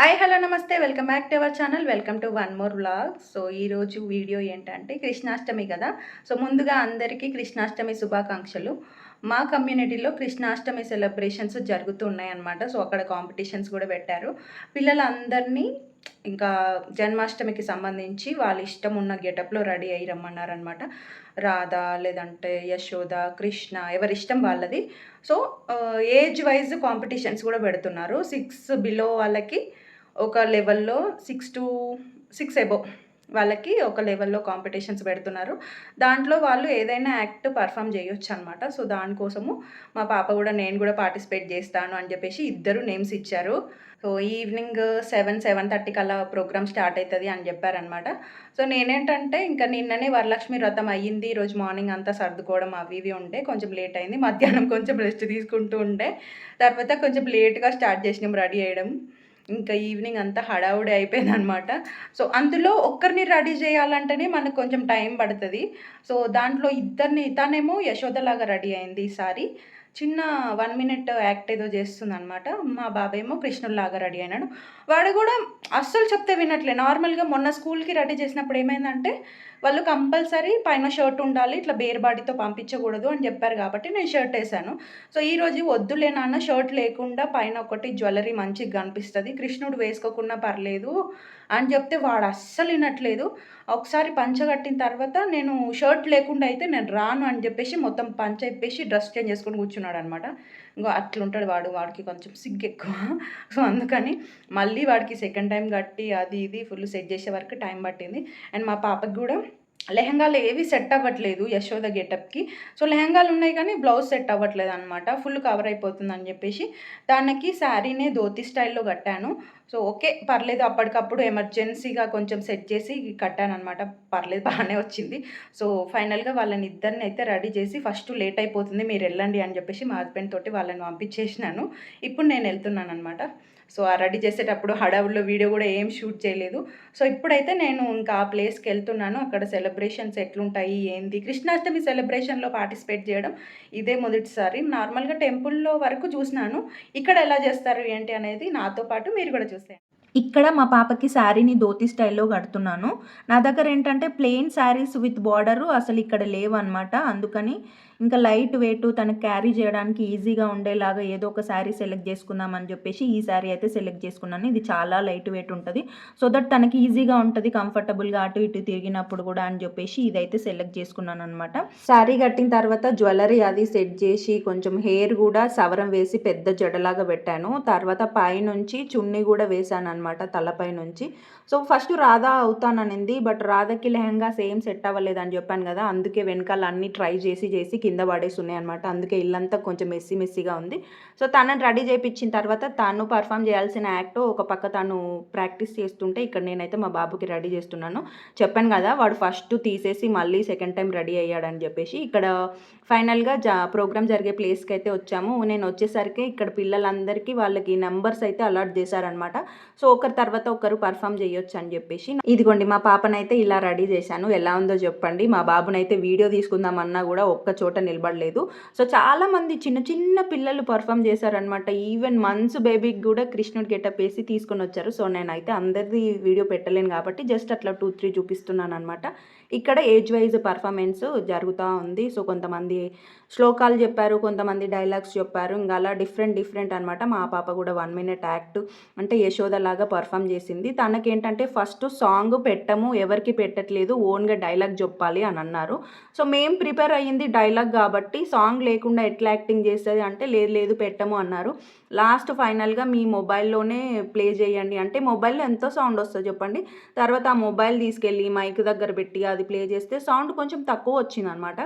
Hi hello నమస్తే. Welcome back to our channel welcome to one more vlog so ఈరోజు video ఏంటంటే కృష్ణాష్టమి కదా. So ముందుగా అందరికీ కృష్ణాష్టమి శుభాకాంక్షలు. మా కమ్యూనిటీలో కృష్ణాష్టమి సెలబ్రేషన్స్ జరుగుతూ ఉన్నాయన్నమాట. సో అక్కడ కాంపిటీషన్స్ కూడా పెట్టారు. పిల్లలందరినీ ఇంకా జన్మాష్టమికి సంబంధించి వాళ్ళ ఇష్టం ఉన్న గెటప్లో రెడీ అయ్యి రమ్మన్నారనమాట రాధ లేదంటే యశోద కృష్ణ ఎవరి ఇష్టం వాళ్ళది. సో ఏజ్ వైజ్ కాంపిటీషన్స్ కూడా పెడుతున్నారు. సిక్స్ బిలో వాళ్ళకి ఒక లెవెల్లో సిక్స్ టు సిక్స్ ఎబో వాళ్ళకి ఒక లెవెల్లో కాంపిటీషన్స్ పెడుతున్నారు. దాంట్లో వాళ్ళు ఏదైనా యాక్ట్ పర్ఫామ్ చేయొచ్చు అనమాట సో దానికోసము మా పాప కూడా నేను కూడా పార్టిసిపేట్ చేస్తాను అని చెప్పేసి ఇద్దరు నేమ్స్ ఇచ్చారు. సో ఈవినింగ్ సెవెన్ సెవెన్ థర్టీకి అలా ప్రోగ్రామ్ స్టార్ట్ అవుతుంది అని చెప్పారనమాట సో నేనేంటంటే ఇంకా నిన్ననే వరలక్ష్మి వ్రతం అయ్యింది. ఈరోజు మార్నింగ్ అంతా సర్దుకోవడం అవి ఇవి ఉండే. కొంచెం లేట్ అయింది. మధ్యాహ్నం కొంచెం రెస్ట్ తీసుకుంటూ ఉండే. తర్వాత కొంచెం లేట్గా స్టార్ట్ చేసినాం రెడీ చేయడం ఇంకా ఈవినింగ్ అంతా హడావుడి అయిపోయింది అనమాట సో అందులో ఒక్కరిని రెడీ చేయాలంటేనే మనకు కొంచెం టైం పడుతుంది. సో దాంట్లో ఇద్దరిని తనేమో యశోదలాగా రెడీ అయింది ఈసారి చిన్న వన్ మినిట్ యాక్ట్ ఏదో చేస్తుంది అనమాట మా బాబేమో కృష్ణుల్లాగా రెడీ అయినాడు. వాడు కూడా అస్సలు చెప్తే వినట్లే. నార్మల్గా మొన్న స్కూల్కి రెడీ చేసినప్పుడు ఏమైందంటే వాళ్ళు కంపల్సరీ పైన షర్ట్ ఉండాలి ఇట్లా బేర్ బాడీతో పంపించకూడదు అని చెప్పారు కాబట్టి నేను షర్ట్ వేసాను సో ఈరోజు వద్దులే నాన్న షర్ట్ లేకుండా పైన ఒకటి జ్యువెలరీ మంచిగా కనిపిస్తుంది. కృష్ణుడు వేసుకోకుండా పర్లేదు అని చెప్తే వాడు అస్సలు వినట్లేదు. ఒకసారి పంచ కట్టిన తర్వాత నేను షర్ట్ లేకుండా అయితే నేను రాను అని చెప్పేసి మొత్తం పంచ చెప్పేసి డ్రెస్ చేంజ్ చేసుకొని కూర్చున్నాడు అనమాట ఇంకో అట్లుంటాడు వాడు వాడికి కొంచెం సిగ్గు ఎక్కువ. సో అందుకని మళ్ళీ వాడికి సెకండ్ టైం కట్టి అది ఇది ఫుల్ సెట్ చేసే వరకు టైం పట్టింది. అండ్ మా పాపకి కూడా లెహంగాలు ఏవి సెట్ అవ్వట్లేదు యశోద గెటప్కి. సో లెహంగాలు ఉన్నాయి కానీ బ్లౌజ్ సెట్ అవ్వట్లేదు అనమాట ఫుల్ కవర్ అయిపోతుంది అని చెప్పేసి దానికి శారీనే ధోతి స్టైల్లో కట్టాను. సో ఓకే పర్లేదు అప్పటికప్పుడు ఎమర్జెన్సీగా కొంచెం సెట్ చేసి కట్టాను అనమాట పర్లేదు బాగానే వచ్చింది. సో ఫైనల్గా వాళ్ళని ఇద్దరిని అయితే రెడీ చేసి ఫస్ట్ లేట్ అయిపోతుంది మీరు వెళ్ళండి అని చెప్పేసి మా హస్బెండ్ తోటి వాళ్ళని పంపించేసినాను. ఇప్పుడు నేను వెళ్తున్నాను అనమాట సో ఆ రెడీ చేసేటప్పుడు హడావుల్లో వీడియో కూడా ఏం షూట్ చేయలేదు. సో ఇప్పుడైతే నేను ఇంకా ఆ ప్లేస్కి వెళ్తున్నాను. అక్కడ సెలబ్రేషన్స్ ఎట్లుంటాయి ఏంది? కృష్ణాష్టమి సెలబ్రేషన్లో పార్టిసిపేట్ చేయడం ఇదే మొదటిసారి. నార్మల్గా టెంపుల్లో వరకు చూసినాను. ఇక్కడ ఎలా చేస్తారు ఏంటి అనేది నాతో పాటు మీరు కూడా చూసేయండి. ఇక్కడ మా పాపకి శారీని ధోతి స్టైల్లో కడుతున్నాను. నా దగ్గర ఏంటంటే ప్లెయిన్ శారీస్ విత్ బార్డరు అసలు ఇక్కడ లేవు అందుకని ఇంకా లైట్ వెయిట్ తనకు క్యారీ చేయడానికి ఈజీగా ఉండేలాగా ఏదో ఒక శారీ సెలెక్ట్ చేసుకుందాం అని చెప్పేసి ఈ శారీ అయితే సెలెక్ట్ చేసుకున్నాను. ఇది చాలా లైట్ వెయిట్ ఉంటుంది. సో దట్ తనకి ఈజీగా ఉంటుంది కంఫర్టబుల్గా అటు ఇటు తిరిగినప్పుడు కూడా అని చెప్పేసి ఇదైతే సెలెక్ట్ చేసుకున్నాను అనమాట శారీ కట్టిన తర్వాత జ్యువెలరీ అది సెట్ చేసి కొంచెం హెయిర్ కూడా సవరం వేసి పెద్ద జడలాగా పెట్టాను. తర్వాత పైనుంచి చున్నీ కూడా వేసాను అనమాట తలపై నుంచి. సో ఫస్ట్ రాధా అవుతాననింది బట్ రాధాకి లెహంగా సేమ్ సెట్ అవ్వలేదని చెప్పాను కదా అందుకే వెనకాల అన్ని ట్రై చేసి చేసి కింద పడేసి ఉన్నాయి అనమాట అందుకే ఇల్లంతా కొంచెం మెస్సీ మెస్సీగా ఉంది. సో తనని రెడీ చేయించిన తర్వాత తను పర్ఫామ్ చేయాల్సిన యాక్ట్ ఒక పక్క తను ప్రాక్టీస్ చేస్తుంటే ఇక్కడ నేనైతే మా బాబుకి రెడీ చేస్తున్నాను. చెప్పాను కదా వాడు ఫస్ట్ తీసేసి మళ్ళీ సెకండ్ టైం రెడీ అయ్యాడని చెప్పేసి. ఇక్కడ ఫైనల్గా జా ప్రోగ్రామ్ జరిగే ప్లేస్కి అయితే వచ్చాము. నేను వచ్చేసరికి ఇక్కడ పిల్లలందరికీ వాళ్ళకి నెంబర్స్ అయితే అలాట్ చేశారనమాట సో ఒకరి తర్వాత ఒకరు పర్ఫామ్ చేయొచ్చు అని చెప్పేసి. ఇదిగోండి మా పాపనైతే ఇలా రెడీ చేశాను. ఎలా ఉందో చెప్పండి. మా బాబునైతే వీడియో తీసుకుందామన్నా కూడా ఒక్క చోట నిలబడలేదు. సో చాలామంది చిన్న చిన్న పిల్లలు పర్ఫామ్ చేశారనమాట ఈవెన్ మంత్స్ బేబీకి కూడా కృష్ణుడి గెటప్ వేసి తీసుకొని వచ్చారు. సో నేనైతే అందరిది వీడియో పెట్టలేను కాబట్టి జస్ట్ అట్లా టూ త్రీ చూపిస్తున్నాను అనమాట ఇక్కడ ఏజ్ వైజ్ పర్ఫార్మెన్స్ జరుగుతూ ఉంది. సో కొంతమంది శ్లోకాలు చెప్పారు కొంతమంది డైలాగ్స్ చెప్పారు. ఇంకా అలా డిఫరెంట్ డిఫరెంట్ అనమాట మా పాప కూడా వన్ మినిట్ యాక్ట్ అంటే యశోదలాగా పర్ఫామ్ చేసింది. తనకేంటంటే ఫస్ట్ సాంగ్ పెట్టము ఎవరికి పెట్టట్లేదు ఓన్గా డైలాగ్ చెప్పాలి అని అన్నారు. సో మేము ప్రిపేర్ అయ్యింది డైలాగ్ కాబట్టి సాంగ్ లేకుండా ఎట్లా యాక్టింగ్ చేస్తుంది అంటే లేదు లేదు పెట్టము అన్నారు. లాస్ట్ ఫైనల్గా మీ మొబైల్లోనే ప్లే చేయండి. అంటే మొబైల్లో ఎంతో సౌండ్ వస్తుంది చెప్పండి? తర్వాత ఆ మొబైల్ తీసుకెళ్ళి మైక్ దగ్గర పెట్టి అది ప్లే చేస్తే సౌండ్ కొంచెం తక్కువ వచ్చిందనమాట.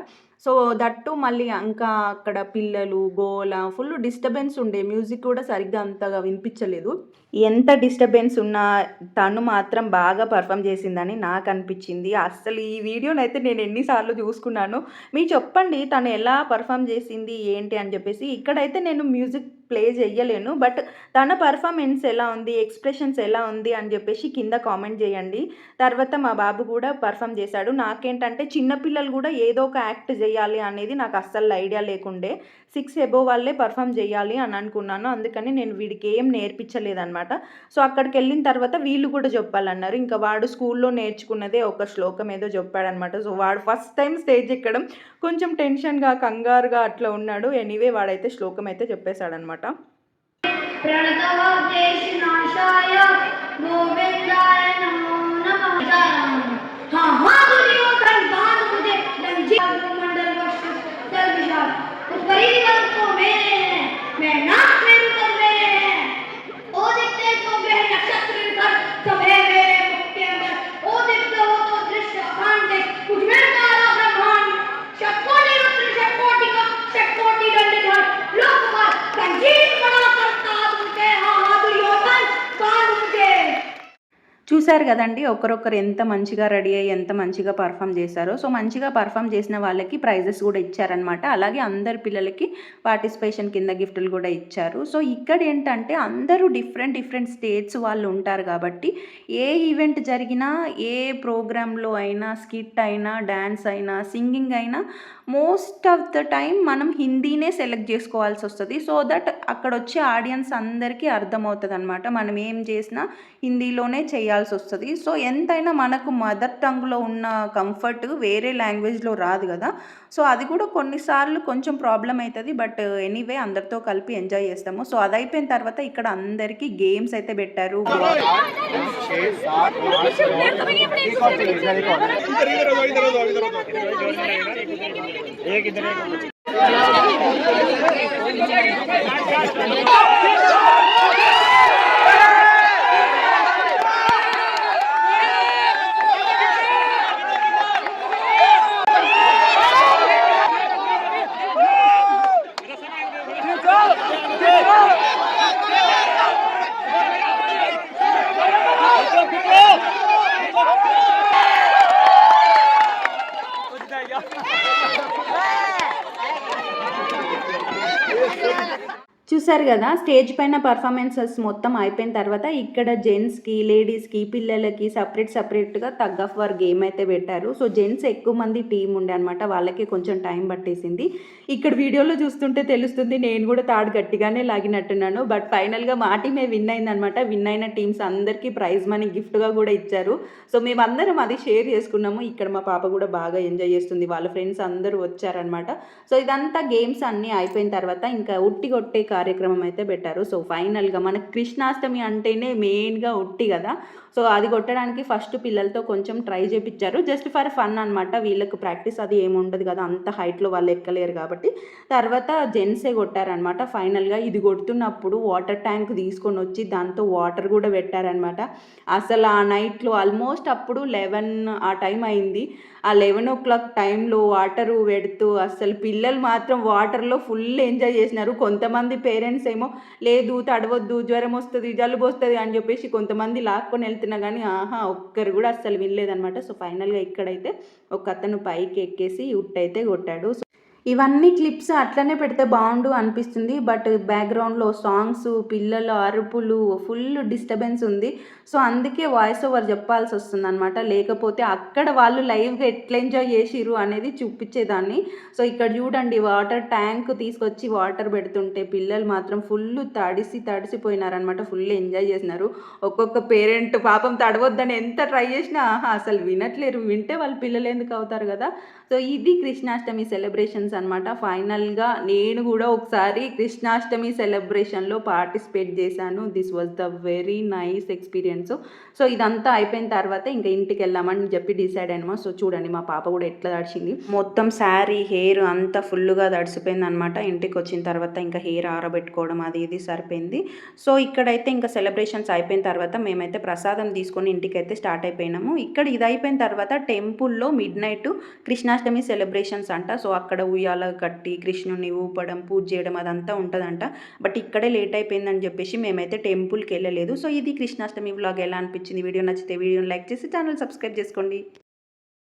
సో దట్టు మళ్ళీ ఇంకా అక్కడ పిల్లలు గోల ఫుల్ డిస్టర్బెన్స్ ఉండే. మ్యూజిక్ కూడా సరిగ్గా అంతగా వినిపించలేదు. ఎంత డిస్టర్బెన్స్ ఉన్నా తను మాత్రం బాగా పర్ఫామ్ చేసిందని నాకు అనిపించింది. అసలు ఈ వీడియోని అయితే నేను ఎన్నిసార్లు చూసుకున్నాను. మీరు చెప్పండి తను ఎలా పర్ఫామ్ చేసింది ఏంటి అని చెప్పేసి. ఇక్కడైతే నేను మ్యూజిక్ ప్లే చేయలేను బట్ తన పర్ఫార్మెన్స్ ఎలా ఉంది ఎక్స్ప్రెషన్స్ ఎలా ఉంది అని చెప్పేసి కింద కామెంట్ చేయండి. తర్వాత మా బాబు కూడా పర్ఫామ్ చేశాడు. నాకేంటంటే చిన్నపిల్లలు కూడా ఏదో ఒక యాక్ట్ చేయాలి అనేది నాకు అస్సలు ఐడియా లేకుండే. సిక్స్ ఎబో వాళ్ళే పర్ఫామ్ చేయాలి అని అనుకున్నాను. అందుకని నేను వీడికి ఏం నేర్పించలేదనమాట సో అక్కడికి వెళ్ళిన తర్వాత వీళ్ళు కూడా చెప్పాలన్నారు. ఇంకా వాడు స్కూల్లో నేర్చుకున్నదే ఒక శ్లోకం ఏదో చెప్పాడనమాట సో వాడు ఫస్ట్ టైం స్టేజ్ ఎక్కడం. కొంచెం టెన్షన్గా కంగారుగా అట్లా ఉన్నాడు. ఎనీవే వాడైతే శ్లోకం అయితే చెప్పేశాడనమాట ప్రణతవాదేశనాశాయ గోవిందాయ నమో నమః. చూశారు కదండి ఒకరొకరు ఎంత మంచిగా రెడీ అయ్యి ఎంత మంచిగా పర్ఫామ్ చేశారో. సో మంచిగా పర్ఫామ్ చేసిన వాళ్ళకి ప్రైజెస్ కూడా ఇచ్చారనమాట అలాగే అందరి పిల్లలకి పార్టిసిపేషన్ కింద గిఫ్టులు కూడా ఇచ్చారు. సో ఇక్కడ ఏంటంటే అందరూ డిఫరెంట్ డిఫరెంట్ స్టేట్స్ వాళ్ళు ఉంటారు కాబట్టి ఏ ఈవెంట్ జరిగినా ఏ ప్రోగ్రాంలో అయినా స్కిట్ అయినా డ్యాన్స్ అయినా సింగింగ్ అయినా మోస్ట్ ఆఫ్ ద టైం మనం హిందీనే సెలెక్ట్ చేసుకోవాల్సి వస్తుంది. సో దట్ అక్కడ వచ్చే ఆడియన్స్ అందరికీ అర్థమవుతుంది అనమాట మనం ఏం చేసినా హిందీలోనే చేయాల్సి వస్తుంది. సో ఎంతైనా మనకు మదర్ టంగ్లో ఉన్న కంఫర్ట్ వేరే లాంగ్వేజ్లో రాదు కదా. సో అది కూడా కొన్నిసార్లు కొంచెం ప్రాబ్లం అవుతుంది బట్ ఎనీవే అందరితో కలిపి ఎంజాయ్ చేస్తాము. సో అది అయిపోయిన తర్వాత ఇక్కడ అందరికీ గేమ్స్ అయితే పెట్టారు. एक इधर एक। చూసారు కదా స్టేజ్ పైన పర్ఫార్మెన్సెస్ మొత్తం అయిపోయిన తర్వాత ఇక్కడ జెంట్స్కి లేడీస్కి పిల్లలకి సపరేట్ సపరేట్గా తగ్ ఆఫ్ వార్ గేమ్ అయితే పెట్టారు. సో జెంట్స్ ఎక్కువ మంది టీం ఉండే అనమాట వాళ్ళకి కొంచెం టైం పట్టేసింది. ఇక్కడ వీడియోలో చూస్తుంటే తెలుస్తుంది నేను కూడా తాడు గట్టిగానే లాగినట్టున్నాను. బట్ ఫైనల్గా మా టీమే విన్ అయిందనమాట విన్ అయిన టీమ్స్ అందరికీ ప్రైజ్ మనీ గిఫ్ట్గా కూడా ఇచ్చారు. సో మేమందరం అది షేర్ చేసుకున్నాము. ఇక్కడ మా పాప కూడా బాగా ఎంజాయ్ చేస్తుంది. వాళ్ళ ఫ్రెండ్స్ అందరూ వచ్చారనమాట సో ఇదంతా గేమ్స్ అన్నీ అయిపోయిన తర్వాత ఇంకా ఉట్టి కొట్టే కార్యక్రమం అయితే పెట్టారు. సో ఫైనల్గా మనకు కృష్ణాష్టమి అంటేనే మెయిన్గా ఉట్టి కదా? సో అది కొట్టడానికి ఫస్ట్ పిల్లలతో కొంచెం ట్రై చేపించారు. జస్ట్ ఫర్ ఫన్ అనమాట వీళ్ళకి ప్రాక్టీస్ అది ఏముండదు కదా అంత హైట్లో వాళ్ళు ఎక్కలేరు కాబట్టి. తర్వాత జెంట్సే కొట్టారనమాట ఫైనల్గా ఇది కొడుతున్నప్పుడు వాటర్ ట్యాంక్ తీసుకొని వచ్చి దాంతో వాటర్ కూడా పెట్టారనమాట అసలు ఆ నైట్లో ఆల్మోస్ట్ అప్పుడు లెవెన్ ఆ టైం అయింది. ఆ లెవెన్ ఓ క్లాక్ టైంలో వాటర్ పెడుతూ అసలు పిల్లలు మాత్రం వాటర్లో ఫుల్ ఎంజాయ్ చేసినారు. కొంతమంది పేరెంట్స్ ఏమో లేదు తడవద్దు జ్వరం వస్తుంది జలుబు వస్తుంది అని చెప్పేసి కొంతమంది లాక్కొని వెళ్తున్నా కానీ ఆహా ఒక్కరు కూడా అస్సలు వినలేదనమాట సో ఫైనల్గా ఇక్కడైతే ఒక అతను పైకి ఎక్కేసి ఉట్టయితే కొట్టాడు. సో ఇవన్నీ క్లిప్స్ అట్లనే పెడితే బాగుండు అనిపిస్తుంది. బట్ బ్యాక్గ్రౌండ్లో సాంగ్స్ పిల్లల అరుపులు ఫుల్ డిస్టర్బెన్స్ ఉంది. సో అందుకే వాయిస్ ఓవర్ చెప్పాల్సి వస్తుంది అనమాట లేకపోతే అక్కడ వాళ్ళు లైవ్గా ఎట్లా ఎంజాయ్ చేసిరు అనేది చూపించేదాన్ని. సో ఇక్కడ చూడండి వాటర్ ట్యాంక్ తీసుకొచ్చి వాటర్ పెడుతుంటే పిల్లలు మాత్రం ఫుల్ తడిసి తడిసిపోయినారనమాట ఫుల్ ఎంజాయ్ చేసినారు. ఒక్కొక్క పేరెంట్ పాపం తడవద్దని ఎంత ట్రై చేసినా అసలు వినట్లేరు. వింటే వాళ్ళ పిల్లలు ఎందుకు అవుతారు కదా? సో ఇది కృష్ణాష్టమి సెలబ్రేషన్స్ అనమాట ఫైనల్గా నేను కూడా ఒకసారి కృష్ణాష్టమి సెలబ్రేషన్లో పార్టిసిపేట్ చేశాను. This was the very nice experience. So ఇదంతా అయిపోయిన తర్వాత ఇంకా ఇంటికి వెళ్దామని చెప్పి డిసైడ్ అయినామా. సో చూడండి మా పాప కూడా ఎట్లా తడిచింది. మొత్తం శారీ హెయిర్ అంతా ఫుల్గా తడిసిపోయింది అనమాట ఇంటికి వచ్చిన తర్వాత ఇంకా హెయిర్ ఆరబెట్టుకోవడం అది ఇది సరిపోయింది. సో ఇక్కడైతే ఇంకా సెలబ్రేషన్స్ అయిపోయిన తర్వాత మేమైతే ప్రసాదం తీసుకొని ఇంటికి అయితే స్టార్ట్ అయిపోయినాము. ఇక్కడ ఇది అయిపోయిన తర్వాత టెంపుల్లో మిడ్ నైట్ కృష్ణాష్టమి సెలబ్రేషన్స్ అంట. సో అక్కడ ఉయ్యాల కట్టి కృష్ణుని ఊపడం పూజ చేయడం అదంతా ఉంటుందంట. బట్ ఇక్కడే లేట్ అయిపోయిందని చెప్పేసి మేమైతే టెంపుల్కి వెళ్ళలేదు. సో ఇది కృష్ణాష్టమి వ్లాగ్ ఎలా అనిపించింది? వీడియో నచ్చితే వీడియోని లైక్ చేసి ఛానల్ సబ్స్క్రైబ్ చేసుకోండి.